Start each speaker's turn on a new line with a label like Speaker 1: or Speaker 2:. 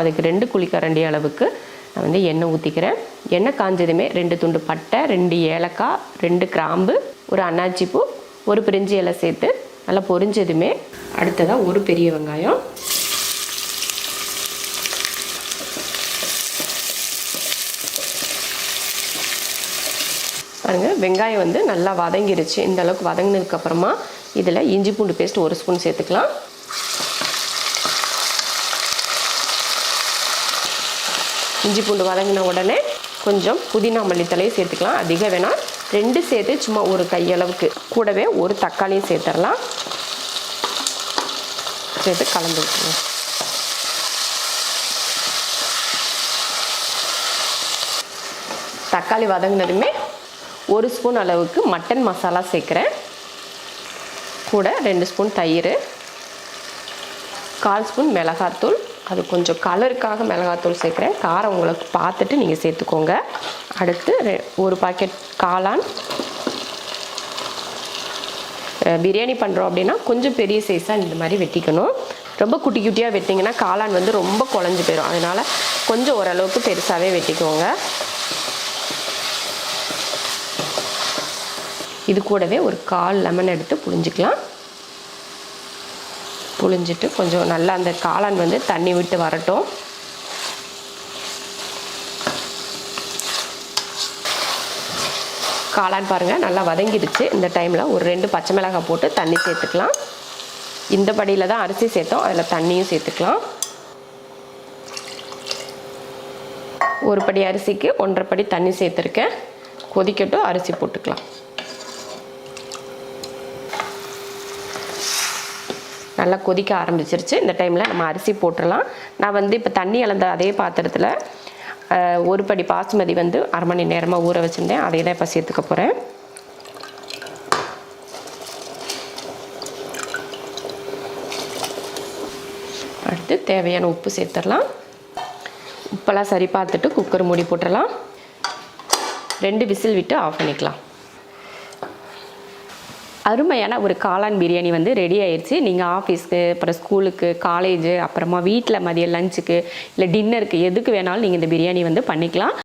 Speaker 1: அதுக்கு ரெண்டு குழிக்கரண்டி அளவுக்கு நான் வந்து எண்ணெய் ஊற்றிக்கிறேன் எண்ணெய் காஞ்சதுமே ரெண்டு துண்டு பட்டை ரெண்டு ஏலக்காய் ரெண்டு கிராம்பு ஒரு அன்னாச்சி பூ ஒரு பிரிஞ்சி இலை சேர்த்து நல்லா பொரிஞ்சதுமே அடுத்ததாக ஒரு பெரிய வெங்காயம். பாருங்கள் வெங்காயம் வந்து நல்லா வதங்கிருச்சு. இந்த அளவுக்கு வதங்கினதுக்கப்புறமா இதில் இஞ்சி பூண்டு பேஸ்ட் ஒரு ஸ்பூன் சேர்த்துக்கலாம். இஞ்சி பூண்டு வதங்கின உடனே கொஞ்சம் புதினா மல்லித்தலையும் சேர்த்துக்கலாம். அதிகம் வேணால் ரெண்டு சேர்த்து சும்மா ஒரு கையளவுக்கு. கூடவே ஒரு தக்காளியும் சேர்த்துடலாம் சேர்த்து கலந்து விட்டுருவோம் தக்காளி வதங்கினதுமே ஒரு ஸ்பூன் அளவுக்கு மட்டன் மசாலா சேர்க்குறேன். கூட ரெண்டு ஸ்பூன் தயிர். கால் ஸ்பூன் மிளகாத்தூள் அது கொஞ்சம் கலருக்காக மிளகாத்தூள் சேர்க்குறேன். காரம் உங்களுக்கு பார்த்துட்டு நீங்கள் சேர்த்துக்கோங்க. அடுத்து ரெ- ஒரு பாக்கெட் காளான். பிரியாணி பண்ணுறோம் அப்படின்னா கொஞ்சம் பெரிய சைஸாக இந்த மாதிரி வெட்டிக்கணும். ரொம்ப குட்டி குட்டியாக வெட்டிங்கன்னா காளான் வந்து ரொம்ப குழஞ்சி போயிடும் அதனால் கொஞ்சம் ஓரளவுக்கு பெருசாகவே வெட்டிக்கோங்க. இது கூடவே ஒரு கால் லெமன் எடுத்து புழிஞ்சிக்கலாம். புழிஞ்சிட்டு கொஞ்சம் நல்லா அந்த காளான் வந்து தண்ணி விட்டு வரட்டும். காளான் பாருங்கள் நல்லா வதங்கிடுச்சு. இந்த டைமில் ஒரு ரெண்டு பச்சை மிளகாய் போட்டு தண்ணி சேர்த்துக்கலாம். இந்த படியில் தான் அரிசி சேர்த்தோம் அதில் தண்ணியும் சேர்த்துக்கலாம். ஒரு படி அரிசிக்கு ஒன்றரை படி தண்ணி சேர்த்துருக்கேன். கொதிக்கட்டும் அரிசி போட்டுக்கலாம். நல்லா கொதிக்க ஆரம்பிச்சிருச்சு. இந்த டைமில் நம்ம அரிசி போட்டுடலாம் நான் வந்து இப்போ தண்ணி அளந்த அதே பாத்திரத்தில் ஒரு படி பாசுமதி வந்து அரை மணி நேரமாக ஊற வச்சுருந்தேன். அதை தான் இப்போ சேர்த்துக்க போகிறேன் அடுத்து தேவையான உப்பு சேர்த்துடலாம். உப்பெல்லாம் சரி பார்த்துட்டு குக்கர் மூடி போட்டுடலாம். ரெண்டு விசில் விட்டு ஆஃப் பண்ணிக்கலாம். அருமையான ஒரு காளான் பிரியாணி வந்து ரெடி ஆயிடுச்சு நீங்கள் ஆஃபீஸ்க்கு அப்புறம் ஸ்கூலுக்கு காலேஜு அப்புறமா வீட்டில் மதியம் லஞ்சுக்கு இல்லை டின்னருக்கு எதுக்கு வேணாலும் நீங்கள் இந்த பிரியாணி வந்து பண்ணிக்கலாம்.